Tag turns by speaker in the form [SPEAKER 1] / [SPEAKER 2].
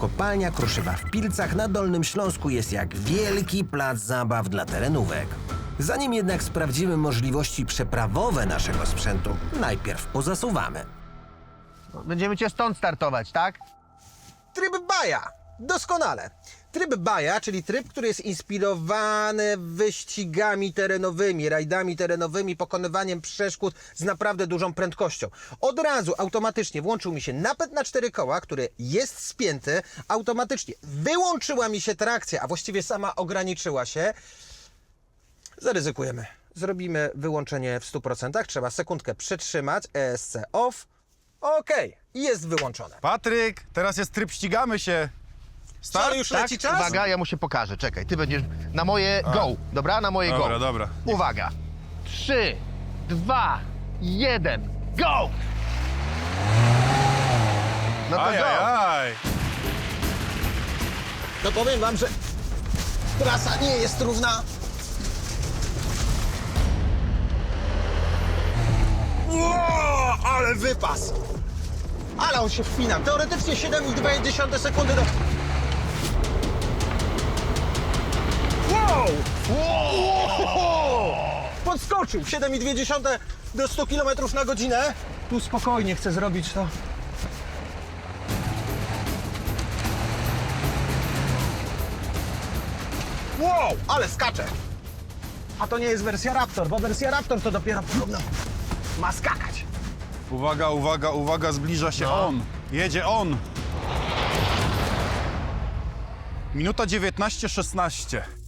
[SPEAKER 1] Kopalnia Kruszywa w Pilcach na Dolnym Śląsku jest jak wielki plac zabaw dla terenówek. Zanim jednak sprawdzimy możliwości przeprawowe naszego sprzętu, najpierw pozasuwamy.
[SPEAKER 2] Będziemy cię stąd startować, tak?
[SPEAKER 3] Tryb baja. Doskonale. Tryb baja, czyli tryb, który jest inspirowany wyścigami terenowymi, rajdami terenowymi, pokonywaniem przeszkód z naprawdę dużą prędkością. Od razu automatycznie włączył mi się napęd na cztery koła, który jest spięty. Automatycznie wyłączyła mi się trakcja, a właściwie sama ograniczyła się. Zaryzykujemy. Zrobimy wyłączenie w 100%. Trzeba sekundkę przytrzymać. ESC off. OK. Jest wyłączone.
[SPEAKER 4] Patryk, teraz jest tryb ścigamy się.
[SPEAKER 3] Co, już leci czas?
[SPEAKER 2] Tak? Uwaga, ja mu się pokażę. Czekaj, ty będziesz na moje go. Dobra, na moje
[SPEAKER 4] Dobra,
[SPEAKER 2] go.
[SPEAKER 4] dobra.
[SPEAKER 2] Uwaga. Trzy, dwa, jeden, go! No to go.
[SPEAKER 4] Ajajaj.
[SPEAKER 3] No powiem wam, że trasa nie jest równa. Ło, ale wypas! Ale on się wpina. Teoretycznie 7,2 sekundy do... Podskoczył 7,2 do 100 km na godzinę. Tu spokojnie chcę zrobić to. Wow, ale skacze! A to nie jest wersja Raptor, bo wersja Raptor to dopiero podobno ma skakać.
[SPEAKER 4] Uwaga, uwaga, uwaga, zbliża się
[SPEAKER 2] No.
[SPEAKER 4] on. Jedzie on. Minuta 19.16.